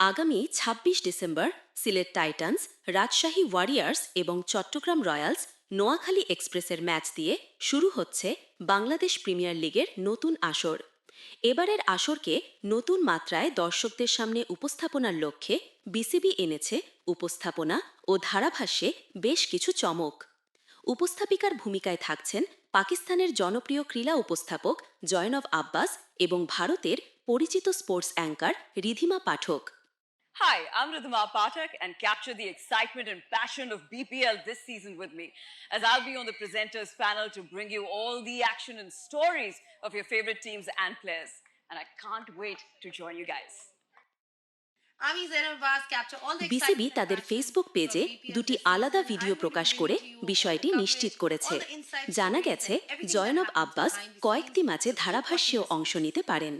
আগামী ২৬ December Sylhet Titans, Rajshahi Warriors এবং Chattogram Royals Noakhali এক্সপ্রেসের ম্যাচ দিয়ে শুরু হচ্ছে বাংলাদেশ প্রিমিয়ার লিগের নতুন আসর। এবারের আসরকে নতুন মাত্রায় দর্শকদের সামনে উপস্থাপনার লক্ষ্যে বিসিবি এনেছে উপস্থাপনা ও ধারাভাষ্যে বেশ কিছু চমক। উপস্থাপিকার ভূমিকায় থাকছেন পাকিস্তানের জনপ্রিয় ক্রীড়া উপস্থাপক জয়নব আব্বাস এবং ভারতের পরিচিত sports anchor Ridhima Pathak. Hi, I'm Ridhima Pathak and capture the excitement and passion of BPL this season with me as I'll be on the presenters panel to bring you all the action and stories of your favorite teams and players. And I can't wait to join you guys. BCB তাদের Facebook পেজে দুটি আলাদা video প্রকাশ করে বিষয়টি নিশ্চিত করেছে জানা গেছে জয়নব আব্বাস কয়েকটি ম্যাচে ধারাভাষ্যেও অংশ নিতে পারেন